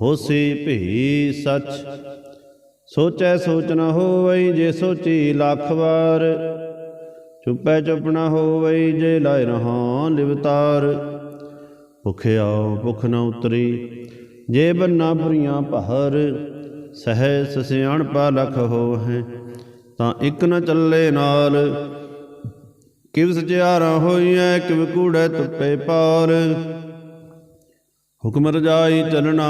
ਹੋਸੀ ਭੀ ਸੱਚ। ਸੋਚੈ ਸੋਚ ਨ ਹੋਵਈ ਜੇ ਸੋਚੀ ਲੱਖ ਵਾਰ। ਚੁੱਪੈ ਚੁੱਪ ਨ ਹੋਵਈ ਜੇ ਲਾਇ ਰਹਾ ਲਿਵਤਾਰ ਭੁਖਿਆ ਭੁਖ ਨ ਉਤਰੀ ਜੇ ਬੰਨਾ ਪੁਰੀਆਂ ਪਹਰ। ਸਹਿ ਸਸਿਆਣ ਪਾ ਲਖ ਹੋਹੈ ਤਾਂ ਇੱਕ ਨ ਚੱਲੇ ਨਾਲ। ਕਿਵ ਸਚਿਆਰਾ ਹੋਈਐ ਕਿਵ ਕੂੜੈ ਤੁਪੇ ਪਾਰ। ਹੁਕਮ ਰਜਾਈ ਚਲਣਾ,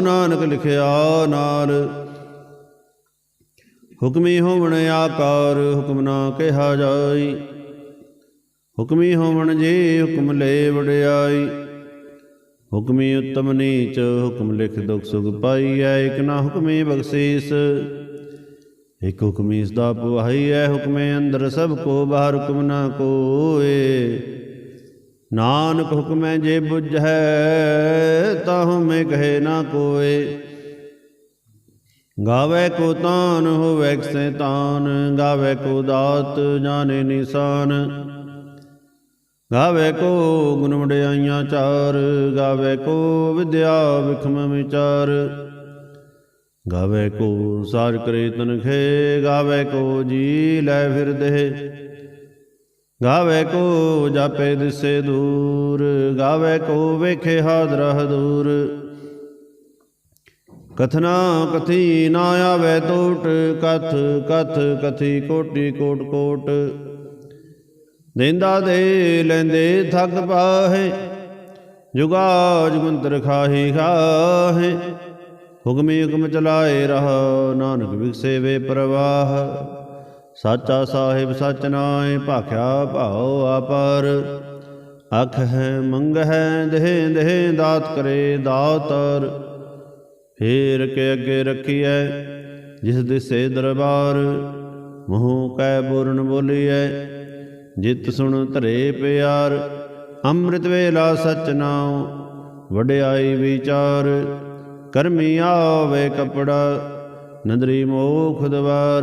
ਨਾਨਕ ਲਿਖਿਆ ਨਾਲ ਹੁਕਮੀ ਹੋਵਣ ਆਕਾਰ, ਹੁਕਮ ਨਾ ਕਿਹਾ ਜਾਈ। ਹੁਕਮੀ ਹੋਵਣ ਜੀ, ਹੁਕਮ ਲੈ ਵਡਿਆਈ। ਹੁਕਮੀ ਉਤਮ ਨੀਚ, ਹੁਕਮ ਲਿਖ ਦੁਖ ਸੁਖ ਪਾਈਐ, ਇਕ ਨਾ ਹੁਕਮੀ ਬਖਸ਼ੀਸ। ਇਕ ਹੁਕਮੀ ਸਦਾ ਪੁਹਾਈਐ ਹੁਕਮੇ ਅੰਦਰ ਸਭ ਕੋ, ਬਾਹਰ ਹੁਕਮ ਨਾ ਕੋਏ। ਨਾਨਕ ਹੁਕਮੈ ਜੇ ਬੁਝੈ ਤਾਹੁ ਮੈਂ ਕਹੇ ਨਾ ਕੋਏ। ਗਾਵੇ ਕੋ ਤਾਨ, ਹੋਵੇ ਸੈਤਾਨ ਗਾਵੇ ਕੋ ਦਾਤ, ਜਾਣੇ ਨਿਸ਼ਾਨ। ਗਾਵੇ ਕੋ ਗੁਣ ਵਡਿਆਈਆਂ ਚਾਰ। ਗਾਵੇ ਕੋ ਵਿਦਿਆ ਵਿਖਮ ਵਿਚਾਰ। ਗਾਵੇ ਕੋ ਸਾਰ ਕਰੇ ਤਨਖੇ। ਗਾਵੇ ਕੋ ਜੀ ਲੈ ਫਿਰਦੇ ਗਾਵੇ ਕੋ ਜਾਪੇ ਦਿਸੇ ਦੂਰ, ਗਾਵੇ ਕੋ ਵੇਖੇ ਹਾਦਰਾ। ਦੂਰ ਕਥਨਾ ਕਥੀ ਨਾ ਆਵੇ ਟੋਟ, ਕਥ ਕਥ ਕਥੀ ਕੋਟੀ ਕੋਟ ਕੋਟ। ਦੇਂਦਾ ਦੇ ਲੈਂਦੇ ਥੱਕ ਪਾਹੇ ਜੁਗਾ ਜੁਗੰਤਰ ਖਾਹੀ ਖਾਹੇ। ਹੁਕਮੀ ਹੁਕਮ ਚਲਾਏ ਰਹਾ, ਨਾਨਕ ਵਿਖਸੇ ਵੇ ਪ੍ਰਵਾਹ। ਸਾਚਾ ਸਾਹਿਬ ਸਚ ਨਾਏ, ਭਾਖਿਆ ਭਾਉ ਆਪਰ। ਅਖ ਹੈ ਮੰਗ ਹੈ ਦੇਹ ਦੇਹ, ਦਾਤ ਕਰੇ ਦਾਤਰ। ਫੇਰ ਕੇ ਅੱਗੇ ਰੱਖੀਐ, ਜਿਸ ਦਿਸੇ ਦਰਬਾਰ। ਮੂੰਹ ਕੈ ਬੋਰਨ ਬੋਲੀਐ, ਜਿਤ ਸੁਣ ਧਰੇ ਪਿਆਰ। ਅੰਮ੍ਰਿਤ ਵੇਲਾ ਸਚ ਨਾਉ, ਵਡਿਆਈ ਵਿਚਾਰ। ਕਰਮੀ ਆਵੇ ਕਪੜਾ, ਨਦਰੀ ਮੋਖ ਦਵਾਰ।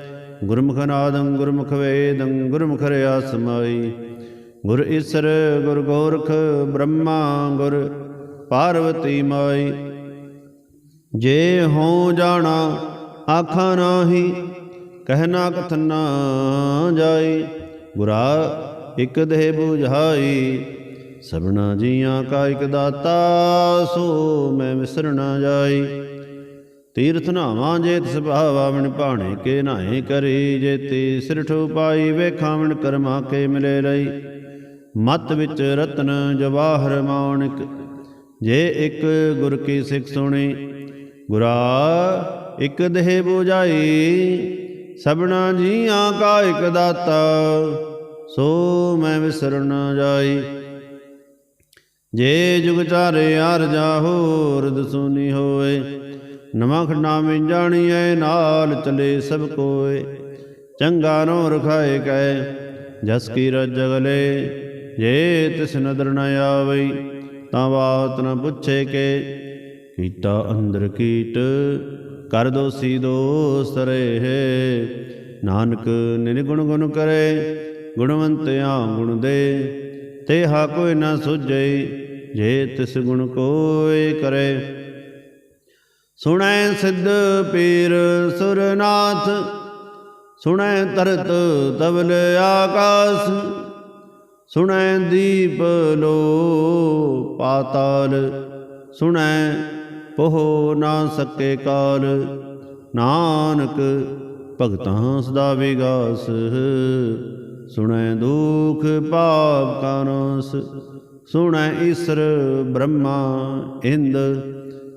ਗੁਰਮੁਖ ਨਾਦੰ ਗੁਰਮੁਖ ਵੇਦੰ ਗੁਰਮੁਖ ਰਿਆ ਸਮਾਈ ਗੁਰ ਈਸਰ, ਗੁਰ ਗੋਰਖ, ਬ੍ਰਹਮਾ, ਗੁਰ ਪਾਰਵਤੀ ਮਾਈ। ਜੇ ਹੋ ਜਾਣਾ, ਆਖਾਂ ਨਾਹੀ ਕਹਿਣਾ ਕਥਨਾ ਜਾਈ। ਗੁਰਾ ਇਕ ਦੇਹ 부ਝਾਈ ਸਭਨਾ ਜੀਆਂ ਕਾ ਇਕ ਦਾਤਾ, ਸੋ ਮੈਂ ਵਿਸਰਨਾ ਜਾਈ। ਤੀਰਥ ਨਾਵਾਂ ਜੇਤ ਤਿਸ ਭਾਵਾਵਣ ਭਾਣੇ ਕੇ ਨਾਏ ਕਰੀ, ਜੇ ਤੀ ਸਿਰਠ ਪਾਈ ਵੇਖਾਵਣ ਕਰਮਾ ਕੇ ਮਿਲੇ ਲਈ। ਮਤ ਵਿੱਚ ਰਤਨ ਜਵਾਹਰ ਮਾਣਿਕ ਜੇ ਇੱਕ ਗੁਰ ਕੀ ਸਿੱਖ ਸੁਣੀ, ਗੁਰਾ ਇਕ ਦੇਹ 부ਝਾਈ ਸਭਨਾ ਜੀਆਂ ਕਾ ਇਕ ਦਾਤਾ, ਸੋ ਮੈਂ ਵਿਸਰ ਨ ਜਾਈ। ਜੇ ਜੁਗ ਚਾਰੇ ਆਰ ਜਾਹੋ ਰਦ ਸੁਨੀ ਹੋਏ ਨਵਾਂ ਖੰਡਾ ਵਿੱਚ ਜਾਣੀਐ ਨਾਲ ਚਲੇ ਸਭ ਕੋਏ। ਚੰਗਾ ਨੋ ਰਖਾਏ ਕੈ, ਜਸ ਕੀ ਰਜਗਲੇ ਜੇ ਤਿਸ ਨਦਰ ਨ ਆਵਈ, ਤਾਂ ਬਾਤ ਨ ਪੁੱਛੇ ਕੇ। ਕੀਤਾ ਅੰਦਰ ਕੀਟ, ਕਰ ਦੋਸੀ ਦੋਸ ਰਹੇ। ਨਾਨਕ ਨਿਰਗੁਣ ਗੁਣ ਕਰੇ ਗੁਣਵੰਤਿਆ ਗੁਣ ਦੇ। ਤੇਹਾ ਕੋਈ ਨਾ ਸੁਝੈ, ਜੇ ਤਿਸ ਗੁਣ ਕੋਏ ਕਰੇ। ਸੁਣੈ ਸਿੱਧ ਪੀਰ ਸੁਰਨਾਥ, ਸੁਣੈ ਤਰਤ ਤਵਲ ਆਕਾਸ, ਸੁਣੈ ਦੀਪ ਲੋ ਪਾਤਾਲ, ਸੁਣੈ ਪੋਹ ਨਾ ਸਕੇ ਕਾਲ, ਨਾਨਕ ਭਗਤਾਂ ਸਦਾ ਵਿਗਾਸ, ਸੁਣੈ ਦੁਖ ਪਾਪ ਕਾਨਸ ਸੁਣੈ ਈਸਰ ਬ੍ਰਹਮਾ ਇੰਦ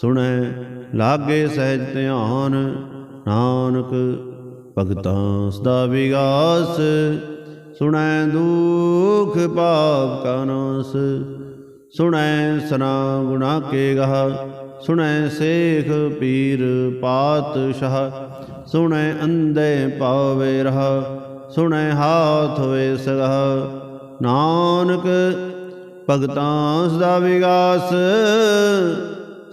ਸੁਣੈ, ਲਾਗੇ ਸਹਿਜ ਧਿਆਨ, ਨਾਨਕ ਭਗਤਾਂ ਸਦਾ ਵਿਗਾਸ। ਸੁਣੈ ਦੁਖ ਪਾਪ ਕਾ ਨਾਸ, ਸੁਣੈ ਸਨਾ ਗੁਣਾ ਕੇ ਗਹ, ਸੁਣੈ ਸੇਖ ਪੀਰ ਪਾਤਸ਼ਾਹ, ਸੁਣੈ ਅੰਦੇ ਪਾਵੇ ਰਹ, ਸੁਣੈ ਹਾਥ ਹੋਏ ਸਗਹ ਨਾਨਕ ਭਗਤਾਂ ਸਦਾ ਵਿਗਾਸ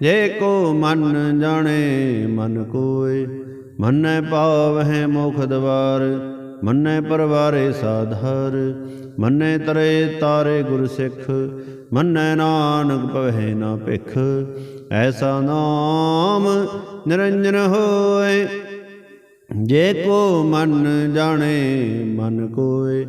ਜੇ ਕੋ ਮਨ ਜਾਣੇ, ਮਨ ਕੋਏ। ਮੰਨੈ ਪਾਵਹਿ ਮੁਖ ਦਵਾਰ, ਮੰਨੈ ਪਰਵਾਰੇ ਸਾਧਰ ਮੰਨੈ ਤਰੇ ਤਾਰੇ ਗੁਰ ਸਿੱਖ, ਮੰਨੈ ਨਾਨਕ ਪਵਹਿ ਨਾ ਭਿਖ। ਐਸਾ ਨਾਮ ਨਿਰੰਜਨ ਹੋਏ। ਜੇ ਕੋ ਮਨ ਜਾਣੇ, ਮਨ ਕੋਏ।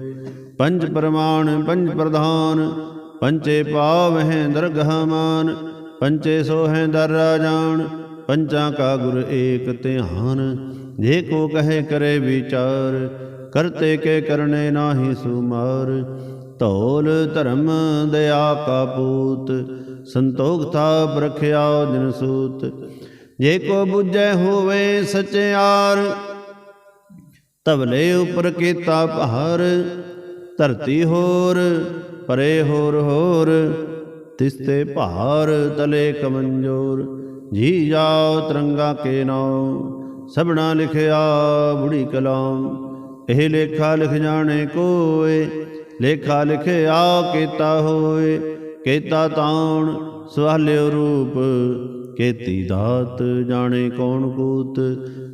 ਪੰਜ ਪ੍ਰਮਾਣ, ਪੰਜ ਪ੍ਰਧਾਨ ਪੰਚੇ ਪਾਵਹਿ ਦਰਗਹ ਮਾਨ। ਪੰਚੇ ਸੋਹੈ ਦਰ ਰਾਜਾਨ ਪੰਚਾਂ ਕਾ ਗੁਰ ਏਕ ਧਿਆਨ। ਜੇ ਕੋ ਕਹੇ ਕਰੇ ਵਿਚਾਰ, ਕਰਤੇ ਕੇ ਕਰਨੇ ਨਾਹੀ ਸੁਮਾਰ। ਧੌਲ ਧਰਮ ਦਇਆ ਕਾ ਪੂਤ, ਸੰਤੋਖ ਥਾ ਬਰਖਿਆ ਦਿਨ ਸੂਤ। ਜੇ ਕੋ ਬੁਝੈ ਹੋਵੇ ਸਚਿਆਰ ਤਬਲੇ ਉਪਰ ਕੀਤਾ ਭਾਰ। ਧਰਤੀ ਹੋਰ, ਪਰੇ ਹੋਰ ਹੋਰ ਤਿਸਤੇ ਭਾਰ ਤਲੇ ਕਮੰਜੋਰ, ਜੀ ਜਾਓ ਤਰੰਗਾ ਕੇ ਨਾਮ ਸਭਨਾ ਲਿਖਿਆ ਬੁੜੀ ਕਲਾਮ ਇਹ ਲੇਖਾ ਲਿਖ ਜਾਣੇ ਕੋਏ, ਲੇਖਾ ਲਿਖਿਆ ਕੀਤਾ ਹੋਏ, ਕੀਤਾ ਤਾਣ ਸਵਾਲਿਓ ਰੂਪ, ਕੀਤੀ ਦਾਤ ਜਾਣੇ ਕੌਣ ਕੂਤ,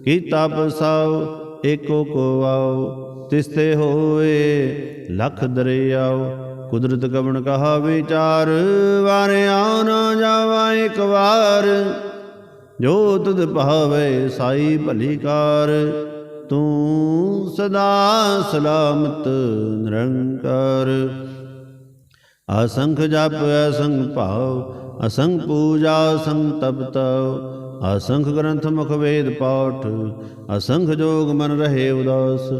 ਕੀਤਾ ਪਸਾਉ ਏਕੋ ਕੋ ਆਓ ਤਿਸਤੇ ਹੋਏ, ਲਖ ਦਰਿਆਓ ਕੁਦਰਤ ਕਵਣ ਕਹਾ ਵਿਚਾਰ, ਵਾਰਿਆ ਨਾ ਜਾਵਾ ਇੱਕ ਵਾਰ। ਜੋ ਤੁਧ ਭਾਵੇ ਸਾਈ ਭਲੀ ਕਾਰ, ਤੂੰ ਸਦਾ ਸਲਾਮਤ ਨਿਰੰਕਾਰ। ਅਸੰਖ ਜਪ, ਅਸੰਖ ਭਾਵ, ਅਸੰਖ ਪੂਜਾ, ਅਸੰਖ ਤਪਤ ਅਸੰਖ ਗ੍ਰੰਥ ਮੁਖ ਵੇਦ ਪਾਠ, ਅਸੰਖ ਜੋਗ ਮਨ ਰਹੇ ਉਦਾਸ।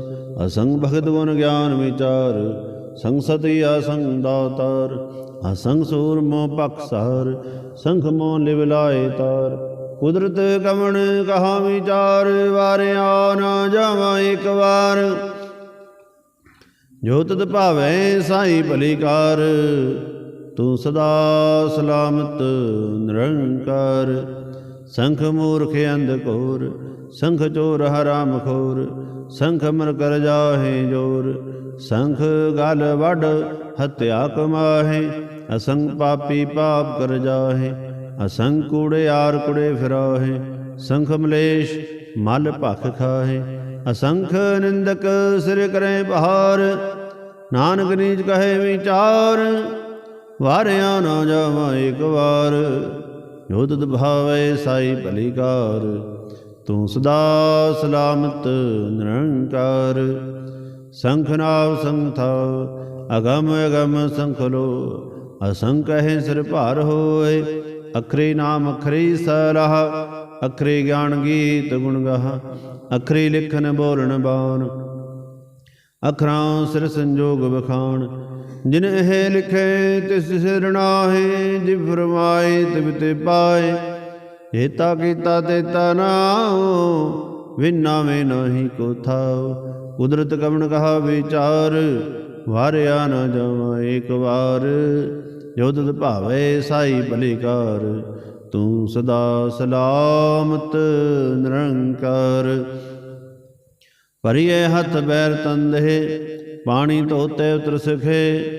ਅਸੰਖ ਭਗਤ ਗੁਣ ਗਿਆਨ ਵਿਚਾਰ ਸੰਸਤੀ ਅਸੰਗ ਦਾਤਾਰ ਅਸੰਖ ਸੂਰ ਮੋ ਪਖਸਾਰ ਸੰਖ ਮੋ ਲਿਵ ਲਾਏ ਤਾਰ। ਕੁਦਰਤ ਕਵਣ ਕਹਾ ਵਿਚਾਰ, ਵਾਰਿਆ ਨਾ ਜਾਵਾਂ ਇੱਕ ਵਾਰ। ਜੋ ਤਦ ਭਾਵੈ ਸਾਈ ਭਲੀਕਾਰ, ਤੂੰ ਸਦਾ ਸਲਾਮਤ ਨਿਰੰਕਾਰ। ਸੰਖ ਮੂਰਖ ਅੰਧ ਕੋਰ ਸੰਖ ਚੋਰ ਹਰਾਮ ਖੋਰ, ਸੰਖ ਮਰ ਕਰ ਜਾਹੇ ਜੋਰ। ਸੰਖ ਗਲ ਵੱਡ ਹਤਿਆ ਕਮਾਹੇ, ਅਸੰਗ ਪਾਪੀ ਪਾਪ ਕਰ ਜਾਹੇ, ਅਸੰਗ ਕੂੜਿਆਰ ਕੁੜੇ ਫਿਰਾਹੇ, ਸੰਖ ਮਲੇਸ਼ ਮਲ ਭਖ ਖਾਹੇ, ਅਸੰਖ ਨਿੰਦਕ ਸਿਰ ਕਰੇ ਬਹਾਰ, ਨਾਨਕ ਨੀਚ ਕਹੇ ਵਿਚਾਰ, ਵਾਰਿਆ ਨਾ ਜਾਵਾਂ ਇੱਕ ਵਾਰ, ਜੋ ਭਾਵੇ ਸਾਈ ਭਲੀਕਾਰ ਤੂੰ ਸਦਾ ਸਲਾਮਤ, ਨਿਰੰਕਾਰ। ਸੰਖਨਾਵ ਸੰਥਾ, ਅਗਮ ਅਗਮ ਸੰਖਲੋ ਅਸੰਖ ਹੈ ਸਿਰ ਭਾਰ ਹੋਏ, ਅਖਰੀ ਨਾਮ ਅਖਰੀ ਸਲਾਹ। ਅਖਰੀ ਗਿਆਨ ਗੀਤ ਗੁਣ ਗਾਹ, ਅਖਰੀ ਲਿਖਨ ਬੋਲਣ ਬਾਣ। ਅਖਰਾਂ ਸਿਰ ਸੰਜੋਗ ਬਖਾਨ ਜਿਨ ਇਹ ਲਿਖੇ ਤਿਸ ਸਿਰ ਨਾਹੀ ਜਿ ਫਰਮਾਏ ਤਿਵ ਤੇ ਪਾਏ। ਜੇਤਾ ਕੀਤਾ ਤੇਤਾ ਨਾਉ ਵਿਨਾ ਮੇ ਨਾਹੀ ਕੋ ਥਾਉ ਕੁਦਰਤ ਕਵਣ ਕਹਾ ਵਿਚਾਰ, ਵਾਰਿਆ ਨ ਜਾਵਾ ਏਕ ਵਾਰ। ਜੋ ਭਾਵੇ ਸਾਈ ਭਲੀਕਾਰ ਤੂੰ ਸਦਾ ਸਲਾਮਤ ਨਿਰੰਕਾਰ। ਭਰੀਏ ਹੱਥ ਬੈਰ ਤੰਦੇ ਪਾਣੀ ਧੋਤੇ ਉਤਰ ਸਖੇ,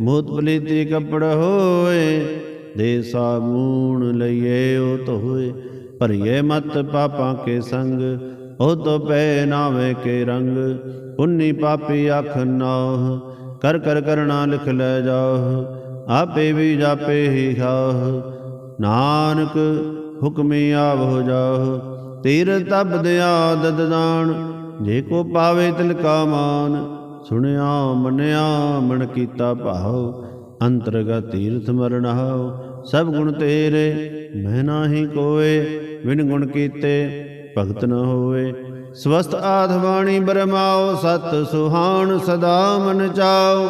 ਮੋਤ ਪਲੀਤੀ ਕੱਪੜ ਹੋਏ ਦੇ ਸਾਬੂਣ ਲਈਏ ਉਹ ਧੋਏ ਭਰੀਏ ਮਤ ਪਾਪਾਂ ਕੇ ਸੰਗ, ਉਹ ਤੋ ਪੈ ਨਾਵੇ ਕੇ ਰੰਗ ਪੁੰਨੀ ਪਾਪੀ ਅੱਖ ਨਾਹ, ਕਰ ਕਰ ਕਰਣਾ ਲਿਖ ਲੈ ਜਾਹ, ਆਪੇ ਵੀ ਜਾਪੇ ਹੀ ਖਾਹ, ਨਾਨਕ ਹੁਕਮੀ ਹੋ ਜਾਹ ਤੀਰ ਤਬ ਦਿਆ ਦਦ ਜੇ ਕੋ ਪਾਵੇ ਤਿਲ ਕਾ ਮਾਨ, ਸੁਣਿਆ ਮੰਨਿਆ ਮਨ ਕੀਤਾ ਭਾਉ ਅੰਤਰਗਤ ਤੀਰਥ ਮਰਨਾਉ ਸਭ ਗੁਣ ਤੇਰੇ, ਮੈਂ ਨਾਹੀ ਕੋਏ ਵਿਨ ਗੁਣ ਕੀਤੇ ਭਗਤ ਨ ਹੋਏ। ਸਵਸਤ ਆਧ ਬਾਣੀ ਬਰਮਾਓ, ਸਤ ਸੁਹਾਣ ਸਦਾ ਮਨ ਚਾਓ।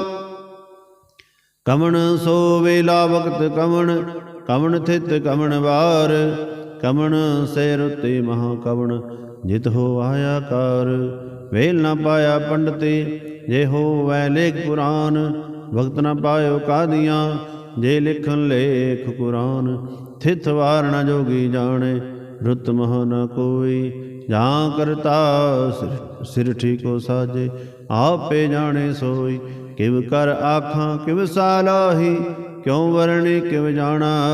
ਕਮਣ ਸੋ ਵੇਲਾ ਵਕਤ ਕਮਣ ਕਮਣ ਥਿਤ ਕਮਣ ਵਾਰ। ਕਮਣ ਸੇ ਰੁਤੇ ਮਹਾ ਕਵਣ, ਜਿਤ ਹੋ ਆਇਆ ਕਾਰ। ਵੇਲ ਨਾ ਪਾਇਆ ਪੰਡਤੇ, ਜੇ ਹੋ ਵੈ ਲੇਖ ਕੁਰਾਨ ਵਕਤ ਨਾ ਪਾਇਓ ਕਾਦੀਆਂ, ਜੇ ਲਿਖਣ ਲੇਖ ਕੁਰਾਨ ਥਿਤ ਵਾਰ ਜੋਗੀ ਜਾਣੇ, ਰੁਤ ਮਹ ਨ ਕੋਈ, ਜਾਂ ਕਰਤਾ ਸਿਰ- ਸਿਰ ਠੀਕੋ ਸਾਜੇ, ਆਪੇ ਜਾਣੇ ਸੋਈ, ਕਿਵ ਕਰ ਆਖਾਂ, ਕਿਵ ਸਾਲਾਹੀ ਕਿਉ ਵਰਣੀ, ਕਿਵ ਜਾਣਾ?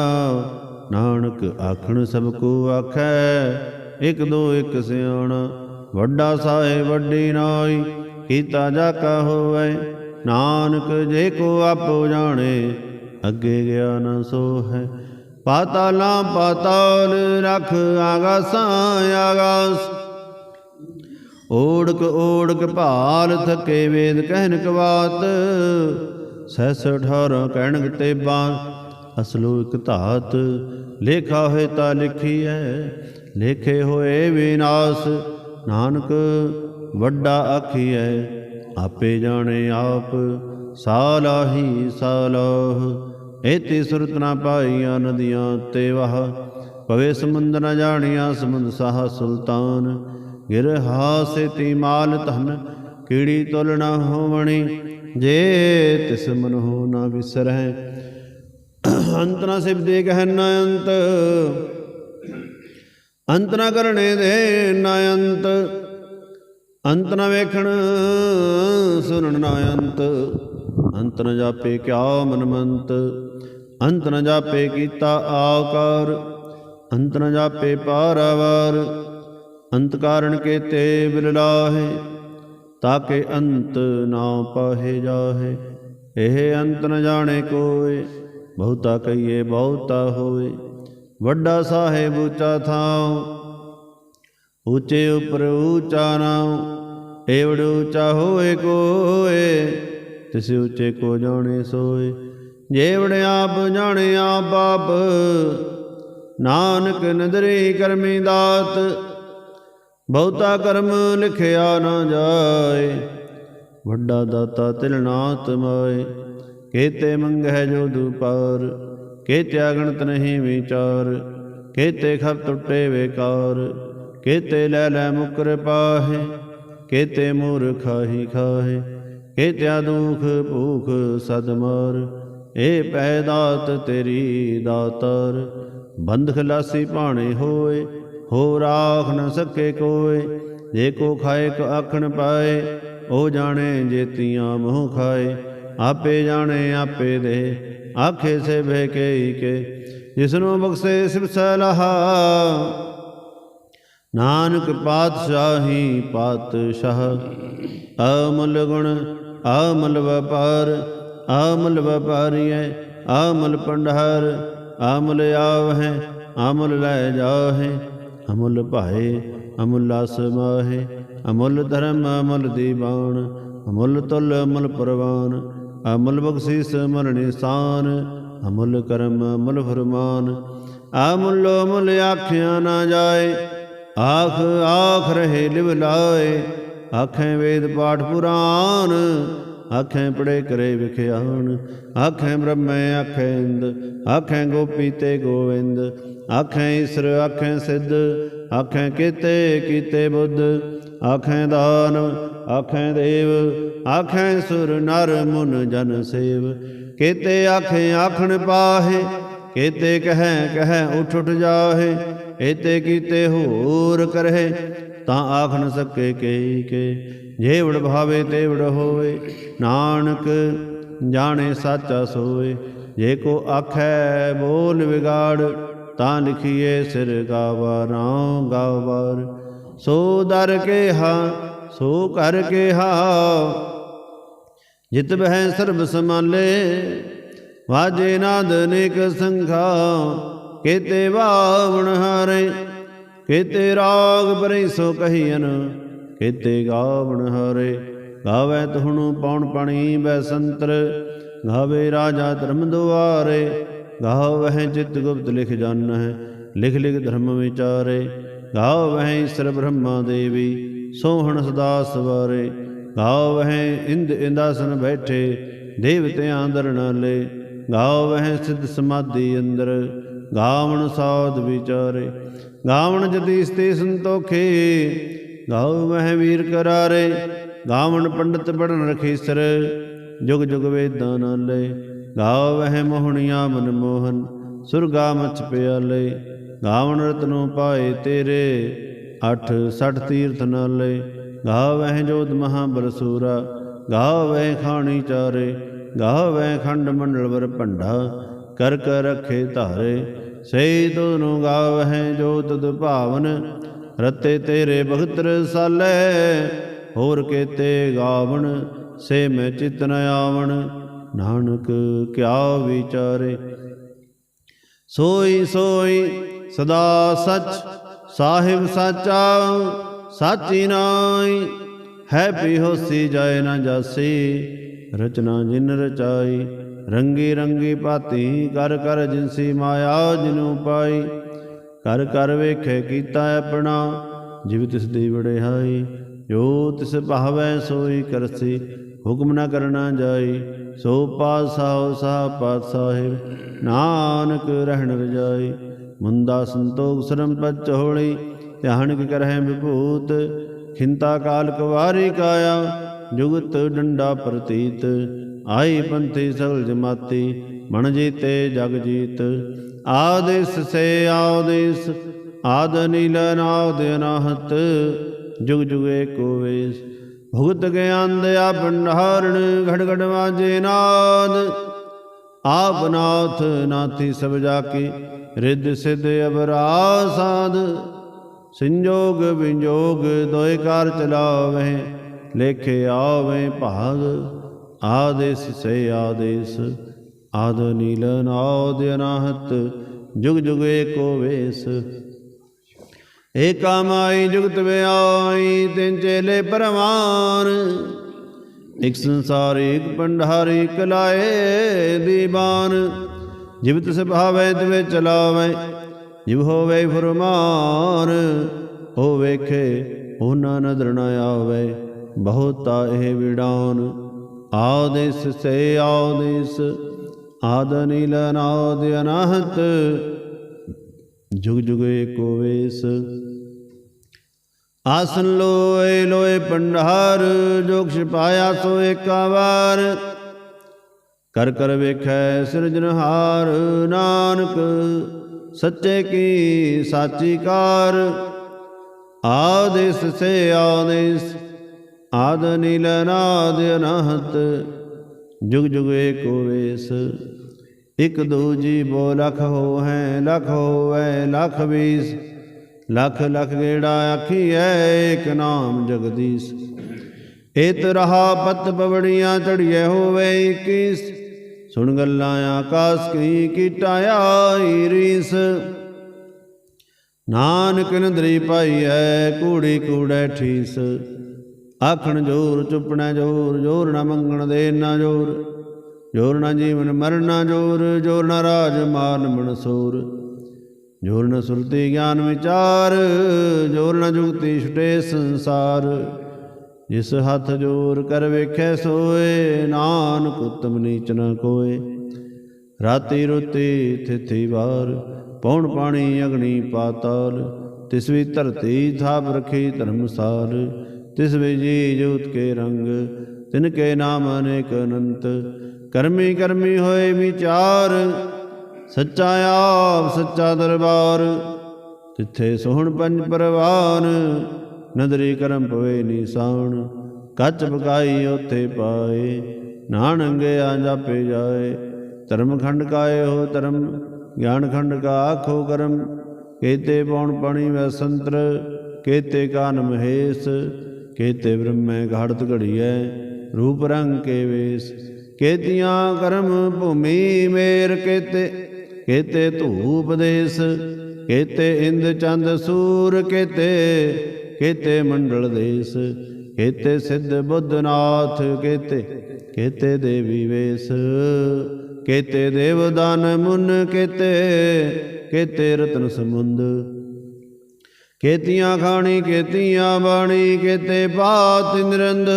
ਨਾਨਕ ਆਖਣ ਸਭ ਕੋ ਆਖੈ, ਇਕ ਦੋ ਇਕ ਸਿਆਣਾ, ਵੱਡਾ ਸਾਹਿਬ ਵੱਡੀ ਨਾਈ ਕੀਤਾ ਜਾ ਕਾ ਹੋਵੇ ਨਾਨਕ ਜੇ ਕੋ ਆਪੋ ਜਾਣੇ, ਅੱਗੇ ਗਿਆ ਨ ਸੋ ਹੈ ਪਾਤਾਲਾਂ ਪਾਤਾਲ ਰਖ ਆਗਾਸਾਂ ਆਗਾਸ। ਓੜਕ ਓੜਕ ਭਾਲ ਥਕੇ ਵੇਦ ਕਹਿਨ ਕਵਾਤ। ਸਹਿਸ ਅਠਾਰਾਂ ਕਹਿਣ ਤੇ ਬਾਣ ਅਸਲੋ ਇਕ ਧਾਤ। ਲੇਖਾ ਹੋਏ ਤਾਂ ਲਿਖੀ ਲਿਖੀਐ, ਲੇਖੇ ਹੋਏ ਵਿਨਾਸ਼ ਨਾਨਕ ਵੱਡਾ ਆਖੀਐ ਆਪੇ ਜਾਣੇ ਆਪ, ਸਾਲਾਹੀ ਸਾਲਾਹ। ਏਤੀ ਸੁਰਤ ਨਾ ਪਾਈਆਂ ਨਦੀਆਂ ਤੇ ਵਾਹ। ਪਵੇ ਸਮੁੰਦ ਨ ਜਾਣੀਆਂ ਸਮੁੰਦ ਸਾਹ ਸੁਲਤਾਨ। ਗਿਰ ਹਾਸੇ ਤੀ ਮਾਲ ਧਨ, ਕੀੜੀ ਤੁਲ ਨਾ ਹੋਵਣੀ। ਜੇ ਤਿਸ ਮਨ ਹੋ ਨਾ ਵਿਸਰੈ ਅੰਤ ਨ ਸਿਵ ਦੇ ਕਹਿ ਨ ਅੰਤ। ਅੰਤ ਨ ਕਰਨੇ ਦੇ ਨ ਅੰਤ। ਅੰਤ ਨ ਵੇਖਣ, ਸੁਣਨ ਨਾ ਅੰਤ। ਅੰਤ ਨ ਜਾਪੇ ਕਿਆ ਮਨਮੰਤ। ਅੰਤ ਨ ਜਾਪੇ ਕੀਤਾ ਆਕਾਰ। ਅੰਤ ਨ ਜਾਪੇ ਪਾਰਾਵਾਰ। ਅੰਤ ਕਾਰਨ ਕਾਰਣ ਕੇਤੇ ਬਿਰਲਾਹੇ ਤਾਕੇ ਅੰਤ ਨਾ ਪਾਹੇ ਜਾਹੇ। ਇਹ ਅੰਤ ਨ ਜਾਣੇ ਕੋਏ, ਬਹੁਤਾ ਕਹੀਏ ਬਹੁਤਾ ਹੋਏ। ਵੱਡਾ ਸਾਹਿਬ ਉੱਚਾ ਥਾਉ ਉੱਚੇ ਉਪਰ ਉੱਚਾ ਨਾਉ ਏਵੜ ਉੱਚਾ ਹੋਏ ਕੋਏ, ਤਿਸ ਉੱਚੇ ਕੋ ਜਾਣੇ ਸੋਏ। ਜੇਵੜ ਆਪ ਜਾਣੇ ਆਪ ਆਪ, ਨਾਨਕ ਨਦਰੀ ਕਰਮੀ ਦਾਤ, ਬਹੁਤਾ ਕਰਮ ਲਿਖਿਆ ਨਾ ਜਾਏ। ਵੱਡਾ ਦਾਤਾ ਤਿਲ ਨਾਤ ਮਾਏ, ਕੇਤੇ ਮੰਗਹਿ ਜੋ ਦੁਪਾਰ, ਕੇਤੇ ਅਗਣਤ ਨਹੀਂ ਵਿਚਾਰ, ਕੇਤੇ ਖਬ ਟੁੱਟੇ ਵੇਕਾਰ। ਕੇਤੇ ਲੈ ਲੈ ਮੁਕਰ ਪਾਹੇ, ਕੇਤੇ ਮੂਰਖਾਹੀ ਖਾਹੇ, ਕੇਤਿਆ ਦੁਖ ਭੂਖ ਸਦ ਮਾਰ, ਏ ਪੈਦਾਤ ਤੇਰੀ ਦਾਤਰ। ਬੰਧ ਖਲਾਸੀ ਭਾਣੇ ਹੋਏ ਹੋ ਰਾਖ ਨ ਸਕੇ ਕੋਏ, ਜੇ ਕੋ ਖਾਏ ਕ ਆਖਣ ਪਾਏ, ਉਹ ਜਾਣੇ ਜੇਤੀਆਂ ਮੋਹ ਖਾਏ। ਆਪੇ ਜਾਣੇ ਆਪੇ ਦੇ, ਆਖੇ ਸੇ ਬਹਿ ਕੇ ਕੇ, ਜਿਸਨੂੰ ਬਖਸ਼ੇ ਸਿਵ ਸਲਾਹਾ ਨਾਨਕ ਪਾਤਸ਼ਾਹੀ ਪਾਤਸ਼ਾਹ। ਅਮਲ ਗੁਣ ਅਮਲ ਵਪਾਰ ਅਮਲ ਵਪਾਰੀਐ ਅਮਲ ਪੰਡਹਰ ਅਮਲ ਆਵਹਿ ਅਮਲ ਲੈ ਜਾਹੇ। ਅਮੁੱਲ ਭਾਏ, ਅਮੁੱਲਾ ਸਮਾਹੇ ਅਮੁੱਲ ਧਰਮ, ਅਮੁੱਲ ਦੀਵਾਨ। ਅਮੁੱਲ ਤੁਲ, ਅਮੁੱਲ ਪ੍ਰਵਾਨ। ਅਮੁੱਲ ਬਖਸ਼ੀਸ, ਅਮੁੱਲ ਨਿਸ਼ਾਨ। ਅਮੁੱਲ ਕਰਮ, ਅਮੁੱਲ ਫਰਮਾਨ। ਅਮੁੱਲ ਅਮੁੱਲ ਆਖਿਆ ਨਾ ਜਾਏ। ਆਖ ਆਖ ਰਹੇ ਲਿਵ ਲਾਏ, ਆਖੇ ਵੇਦ ਪਾਠ ਪੁਰਾਨ ਆਖੇ ਪੜੇ ਕਰੇ ਵਿਖਿਆਣ, ਆਖੇ ਬ੍ਰਹਮੇ ਆਖੇ ਇੰਦ, ਆਖੇ ਗੋਪੀ ਤੇ ਗੋਵਿੰਦ, ਆਖੇ ਈਸਰ ਆਖੇ ਸਿੱਧ, ਆਖੇ ਕੀਤੇ ਕੀਤੇ ਬੁੱਧ, ਆਖੇ ਦਾਨ, ਆਖੇ ਦੇਵ, ਆਖੇ ਸੁਰ ਨਰ ਮੁਨ ਜਨ ਸੇਵ, ਕੀਤੇ ਆਖੇ ਆਖਣ ਪਾਹੇ, ਕੀਤੇ ਕਹੈ ਕਹੈ ਉਠ ਉਠ ਜਾਹੇ ਇਤੇ ਕੀਤੇ ਹੋਰ ਕਰਹਿ, ਤਾਂ ਆਖ ਨ ਸਕੇ ਕੇ ਕੇ। ਜੇਵੜ ਭਾਵੇ ਤੇਵੜ ਹੋਵੇ, ਨਾਨਕ ਜਾਣੇ ਸਾਚਾ ਸੋਏ। ਜੇ ਕੋ ਆਖੈ ਬੋਲ ਵਿਗਾੜ, ਤਾਂ ਲਿਖੀਏ ਸਿਰ ਗਾਵਾਰਾਂ ਗਾਵਾਰ। ਸੋ ਦਰ ਕੇ ਹਾ ਸੋ ਕਰ ਕੇ ਹਾ ਜਿਤ ਬਹਿ ਸਰਬ ਸਮਾਲੇ ਵਾਜੇ ਨਾਦ ਅਨੇਕ ਸੰਖਾ ਕੇਤੇ ਬਾਵਣ ਹਾਰੇ, ਕੇਤੇ ਰਾਗ ਪਰੇ ਸੋ ਕਹੀਨ ਕੇਤੇ ਗਾਵਣ ਹਾਰੇ। ਗਾਵੇ ਤੁਹਣੂ ਪੌਣ ਪਣੀ ਬੈਸੰਤਰ ਗਾਵੇ ਰਾਜਾ ਧਰਮ ਦੁਆਰੇ। ਗਾਵਹਿ ਚਿਤ ਗੁਪਤ ਲਿਖ ਜਨ ਹੈ ਲਿਖ ਲਿਖ ਧਰਮ ਵਿਚਾਰੇ। ਗਾਵਹਿ ਈਸ਼ਰ ਬ੍ਰਹਮਾ ਦੇਵੀ, ਸੋਹਣ ਸਦਾ ਸਵਾਰੇ। ਗਾਵਹਿ ਇੰਦ ਇੰਦਾਸਨ ਬੈਠੇ, ਦੇਵਤਿਆਂ ਅੰਦਰ ਦਰਨਾਲੇ ਗਾਵਹਿ ਸਿੱਧ ਸਮਾਧੀ ਅੰਦਰ ਗਾਵਣ ਸਾਧ ਵਿਚਾਰੇ, ਗਾਵਣ ਜਤੀਸ ਤੇ ਸੰਤੋਖੇ ਗਾਵਹਿ ਵੀਰ ਕਰਾਰੇ, ਗਾਵਣ ਪੰਡਤ ਬੜਨ ਰਖੀਸਰ, ਜੁਗ ਜੁਗ ਵੇਦਾਂ ਨਾਲੇ ਗਾਵਹਿ ਮੋਹਣੀਆਂ ਮਨ ਮੋਹਨ ਸੁਰਗਾ ਮਚ ਪਿਆਲੇ, ਗਾਵਣ ਰਤਨੋ ਪਾਏ ਤੇਰੇ, ਅਠ ਸਠ ਤੀਰਥ ਨਾਲੇ ਗਾਵਹਿ ਜੋਤ ਮਹਾਬਲ ਸੂਰਾ ਗਾਵਹਿ ਖਾਣੀ ਚਾਰੇ ਗਾਵਹਿ ਖੰਡ ਮੰਡਲ ਵਰ ਭੰਡਾ ਕਰ ਕਰ ਰਖੇ ਧਾਰੇ ਸਈ ਤੁਨੂ ਗਾਵਹਿ ਜੋ ਤੁਧ ਭਾਵਨ, ਰਤੇ ਤੇਰੇ ਭਗਤ ਰਸਾਲੇ ਹੋਰ ਕੇਤੇ ਗਾਵਣ, ਸੇ ਮੈਂ ਚਿਤ ਨ ਆਵਣ, ਨਾਨਕ ਕਿਆ ਵਿਚਾਰੇ। ਸੋਈ ਸੋਈ ਸਦਾ ਸਚ, ਸਾਹਿਬ ਸਾਚਾ, ਸਾਚੀ ਨਾਈ, ਹੈ ਵੀ ਹੋਸੀ ਜਾਏ ਨਾ ਜਾਸੀ, ਰਚਨਾ ਜਿਨ ਰਚਾਈ ਰੰਗੀ ਰੰਗੀ ਭਾਤੀ ਕਰ ਕਰ ਜਿਨਸੀ ਮਾਇਆ ਜਿਨੂ ਪਾਈ। ਕਰ ਕਰ ਵੇਖੇ ਕੀਤਾ ਆਪਣਾ, ਜਿਵ ਤਿਸ ਦੀ ਵਡਿਆਈ ਜੋ ਤਿਸ ਭਾਵੈ ਸੋਈ ਕਰਸੀ, ਹੁਕਮ ਨਾ ਕਰਨਾ ਜਾਈ। ਸੋ ਪਾਸਾਉ ਸਾ ਪਾਤ ਸਾਹਿਬ, ਨਾਨਕ ਰਹਿਣ ਰਜਾਈ। ਮੁੰਦਾ ਸੰਤੋਖ ਸਰਮ ਪਚ ਹੋਲੀ, ਧਿਆਨ ਕੀ ਕਰਹਿ ਵਿਭੂਤ। ਖਿੰਤਾ ਕਾਲ ਕਵਾਰੀ ਕਾਇਆ, ਜੁਗਤ ਡੰਡਾ ਪ੍ਰਤੀਤ। ਆਈ ਪੰਥੀ ਸਗਲ ਜਮਾਤੀ ਮਣ ਜੀਤੇ ਜਗ ਜੀਤ। ਆਦੇਸ ਸੇ ਆਦੇਸ, ਆਦ ਨੀਲ ਨਾਦ ਅਨਾਹਤ ਜੁਗ ਜੁਗ ਏਕੋ ਵੇਸ, ਭੁਗਤ ਗਿਆਨ ਦਇਆ ਭੰਡਾਰਣ ਘੜ ਘੜ ਵਾਜੇ ਨਾਦ। ਆਪ ਨਾਥ ਨਾਥੀ ਸਭ ਜਾ ਕੇ ਰਿੱਧ ਸਿਧ ਅਬਰਾ ਸਾਧ ਸੰਜੋਗ ਵਿਜੋਗ ਦੋਇ ਕਾਰ ਚਲਾਵੇ ਲੇਖੇ ਆਵੇ ਭਾਗ। ਆਦੇਸ ਸੇ ਆਦੇਸ, ਆਦ ਨੀਲ ਨਾਦ ਅਨਾਹਤ, ਜੁਗ ਜੁਗ ਏਕੋ ਵੇਸ। ਏਕਾ ਮਾਈ ਜੁਗਤ ਵਿਆਈ, ਤਿਨ ਚੇਲੇ ਪਰਮਾਨ ਇਕ ਸੰਸਾਰ ਇਕ ਪੰਡਾਰ ਇਕ ਲਾਏ ਦੀਵਾਨ ਜਿਵ ਤਿਸ ਭਾਵੇ, ਤਿਵੇ ਜਿਵ ਹੋਵੇ ਫਰਮਾਨ ਹੋ ਵੇਖੇ, ਉਹਨਾਂ ਨਦਰ ਨ ਆਵੇ, ਬਹੁਤਾ ਇਹ ਵਿਡਾਨ। ਆਦੇਸ ਸੇ ਆਦੇਸ ਆਦ ਨੀਲ ਨਾਦ ਅਨਾਹਤ, ਜੁਗ ਜੁਗ ਏਕੋ ਵੇਸ। ਆਸਨ ਲੋਏ ਲੋਏ ਪੰਡਾਰ ਜੋਗ ਛਪਾਇਆ ਸੋ ਏਕਾ ਵਾਰ ਕਰ ਕਰ ਵੇਖੈ ਸਿਰਜਨਹਾਰ ਨਾਨਕ ਸੱਚੇ ਕੀ ਸਾਚੀ ਕਾਰ। ਆਦੇਸ ਸੇ ਆਦੇਸ ਆਦ ਨੀਲ ਨਾਦ ਅਨਹਤ, ਜੁਗ ਜੁਗ ਏਕੋ ਵੇਸ। ਇਕ ਦੂਜੀ ਬੋ ਲਖ ਹੋ ਹੈ ਲਖ ਹੋਵੇ ਲਖ ਵੀਸ। ਲਖ ਲਖ ਗੇੜਾ ਆਖੀਐ ਏਕ ਨਾਮ ਜਗਦੀਸ਼। ਏਤ ਰਹਾ ਪਤ ਪਵੜੀਆਂ ਚੜੀਏ ਹੋਵੇ 21 ਸੁਣ ਗੱਲਾਂ ਆਕਾਸ ਕੀ ਕੀਟਾ ਰੀਸ। ਨਾਨਕ ਨਦਰੀ ਪਾਈ ਐ, ਕੂੜੀ ਕੂੜੈ ਠੀਸ। ਆਖਣ ਜੋਰ, ਚੁੱਪਣਾ ਜੋਰ ਜੋਰ ਨਾ ਮੰਗਣ ਦੇ ਨਾ ਜੋਰ। ਜੋਰ ਨਾ ਜੀਵਨ ਮਰਨ ਨਾ ਜੋਰ ਜੋਰ ਨਾ ਰਾਜ ਮਾਨ ਮਨਸੂਰ ਜੋਰ ਨਾ ਸੁਰਤੀ ਗਿਆਨ ਵਿਚਾਰ, ਜੋਰ ਨਾ ਜੁਗਤੀ ਛੁਟੇ ਸੰਸਾਰ। ਜਿਸ ਹੱਥ ਜੋਰ ਕਰ ਵੇਖੈ ਸੋਏ, ਨਾਨਕ ਉਤਮ ਨੀਚ ਨ ਕੋਏ। ਰਾਤੀ ਰੁਤੀ ਥਿਥੀ ਵਾਰ, ਪੌਣ ਪਾਣੀ ਅਗਣੀ ਪਾਤਾਲ। ਤਿਸ ਵੀ ਧਰਤੀ ਥਾਪ ਰਖੀ ਧਰਮਸਾਲ। ਤਿਸ ਵੀ ਜੋਤ ਕੇ ਰੰਗ, ਤਿਨ ਕੇ ਨਾਮ ਅਨੇਕ ਅਨੰਤ। ਕਰਮੀ ਕਰਮੀ ਹੋਏ ਵਿਚਾਰ, ਸੱਚਾ ਆਪ ਸੱਚਾ ਦਰਬਾਰ। ਤਿੱਥੇ ਸੋਹਣ ਪੰਜ ਪਰਵਾਨ, ਨਦਰੀ ਕਰਮ ਪਵੇ ਨੀਸਾਨ। ਕੱਚ ਬਕਾਈ ਉਥੇ ਪਾਏ ਨਾਨੰਗੇ ਆ ਜਾਪੇ ਜਾਏ। ਧਰਮ ਖੰਡ ਕਾਏ ਹੋ ਧਰਮ, ਗਿਆਨ ਖੰਡ ਕਾ ਆਖੋ ਕਰਮ। ਕੇਤੇ ਪੌਣ ਪਾਣੀ ਵੈ ਸੰਤਰ, ਕੇਤੇ ਕਾਨ ਮਹੇਸ਼। ਕੇਤੇ ਬ੍ਰਹਮੈ ਘੜਤ ਘੜੀਐ, ਰੂਪ ਰੰਗ ਕੇ ਵੇਸ। ਕੇਤੀਆਂ ਕਰਮ ਭੂਮੀ ਮੇਰ ਕੇਤੇ ਕੇਤੇ ਧੂਪ ਦੇਸ। ਕੇਤੇ ਇੰਦ ਚੰਦ ਸੂਰ ਕੇਤੇ ਕੇਤੇ ਮੰਡਲ ਦੇਸ। ਕੇਤੇ ਸਿੱਧ ਬੁੱਧਨਾਥ ਕੇਤੇ ਕੇਤੇ ਦੇਵੀ ਵੇਸ। ਕੇਤੇ ਦੇਵਦਾਨ ਮੁਨ ਕੇਤੇ ਕੇਤੇ ਰਤਨ ਸਮੁੰਦ। ਕੇਤੀਆਂ ਖਾਣੀ, ਕੇਤੀਆਂ ਬਾਣੀ, ਕੇਤੇ ਪਾਤ ਨਿਰੰਦ।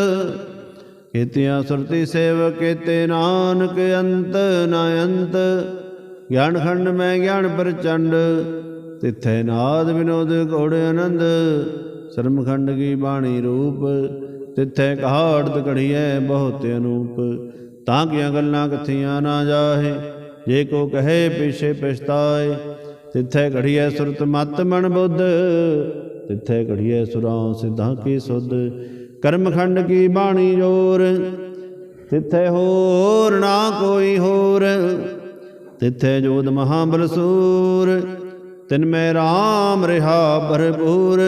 ਕੇਤੀਆਂ ਸੁਰਤੀ ਸੇਵ ਕੇਤੇ ਨਾਨਕ ਅੰਤ ਨ ਅੰਤ ਗਿਆਨ ਖੰਡ ਮੈਂ ਗਿਆਨ ਪ੍ਰਚੰਡ, ਤਿੱਥੈ ਨਾਦ ਵਿਨੋਦ ਕੋੜ ਆਨੰਦ। ਸਰਮਖੰਡ ਕੀ ਬਾਣੀ ਰੂਪ, ਤਿੱਥੈ ਕਹਾੜਤ ਘੜੀਐ ਬਹੁਤ ਅਨੂਪ। ਤਾਂ ਕਿ ਗੱਲਾਂ ਕਥੀਆਂ ਨਾ ਜਾਹੇ, ਜੇ ਕੋ ਕਹੇ ਪਿਛੇ ਪਛਤਾਏ ਤਿੱਥੈ ਘੜੀਐ ਸੁਰਤ ਮਤ ਮਨ ਬੁੱਧ, ਤਿੱਥੈ ਘੜੀਐ ਸੁਰਾਂ ਸਿਧਾਂ ਕੀ ਸੁਧ। ਕਰਮ ਖੰਡ ਕੀ ਬਾਣੀ ਜੋਰ, ਤਿੱਥੈ ਹੋਰ ਨਾ ਕੋਈ ਹੋਰ। ਤਿੱਥੈ ਜੋਦ ਮਹਾਬਲ ਸੂਰ, ਤਿਨ ਮੈਂ RAM ਰਿਹਾ ਭਰਪੂਰ।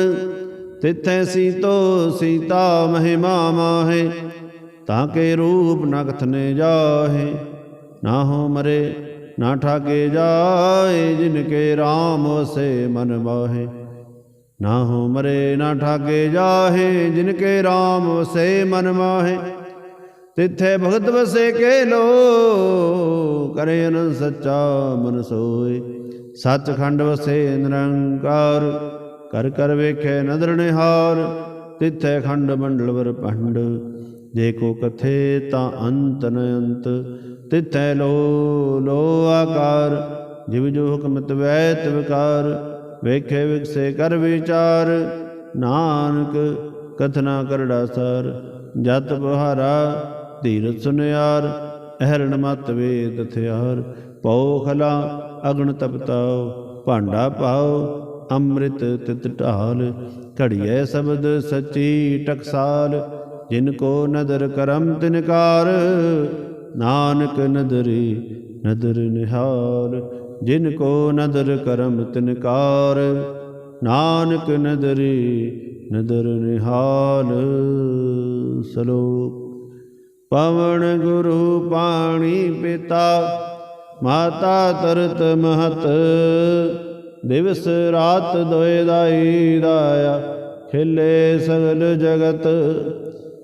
ਤਿੱਥੈ ਸੀਤੋ ਸੀਤਾ ਮਹਿਮਾ ਮਾਹੇ, ਤਾਂ ਕੇ ਰੂਪ ਨ ਕਥਨੇ ਜਾਹੇ। ਨਾ ਹੋ ਮਰੇ ਨਾ ਠਾਕੇ ਜਾਏ, ਜਿਨ ਕੇ RAM ਵਸੇ ਮਨ ਮਾਹੇ ਨਾ ਹੋ ਮਰੇ, ਨਾ ਠਾਕੇ ਜਾਹੇ ਜਿਨ ਕੇ RAM ਵਸੇ ਮਨ ਮਾਹੇ ਤਿੱਥੇ ਭਗਤ ਵਸੇ ਕੇ ਲੋ ਕਰੇ ਅਨੰਦ ਸੱਚਾ ਮਨ ਸੋਏ। ਸੱਚਖੰਡ ਵਸੇ ਨਿਰੰਕਾਰ, ਕਰ ਕਰ ਵੇਖੇ ਨਦਰ ਨਿਹਾਰ, ਤਿੱਥੇ ਖੰਡ ਮੰਡਲ ਵਰ ਪੰਡ ਜੇ ਕੋ ਕਥੇ ਤਾਂ ਅੰਤ ਨ ਅੰਤ, ਤਿੱਥੈ ਲੋ ਲੋ ਆਕਾਰ। ਜਿਵ ਜੋ ਹੁਕਮਤ ਵੈਤ ਵਿਕਾਰ ਵੇਖੇ ਵਿਕਸੇ ਕਰ ਵਿਚਾਰ। ਨਾਨਕ ਕਥਨਾ ਕਰੜਾ ਸਰ, ਜਤ ਬਹਾਰਾ ਧੀਰ ਸੁਨਿਆਰ। ਅਹਰਣ ਮਤ ਵੇਦ ਹਥਿਆਰ, ਪਉ ਖਲਾ ਅਗਣ ਤਪਤਾਉ ਭਾਂਡਾ ਪਾਉ ਅੰਮ੍ਰਿਤ ਤਿਤ ਢਾਲ। ਘੜੀਐ ਸ਼ਬਦ ਸੱਚੀ ਟਕਸਾਲ ਜਿਨ ਕੋ ਨਦਰ ਕਰਮ ਤਿਨਕਾਰ, ਨਾਨਕ ਨਦਰੀ ਨਦਰ ਨਿਹਾਲ। ਜਿਨ ਕੋ ਨਦਰ ਕਰਮ ਤਿਨਕਾਰ, ਨਾਨਕ ਨਦਰੀ ਨਦਰ ਨਿਹਾਲ। ਸਲੋਕ, ਪਵਨ ਗੁਰੂ ਪਾਣੀ ਪਿਤਾ, ਮਾਤਾ ਤਰਤ ਮਹਤ। ਦਿਵਸ ਰਾਤ ਦੋਇ ਦਾਈ ਦਾਇਆ, ਖਿਲੇ ਸਗਲ ਜਗਤ।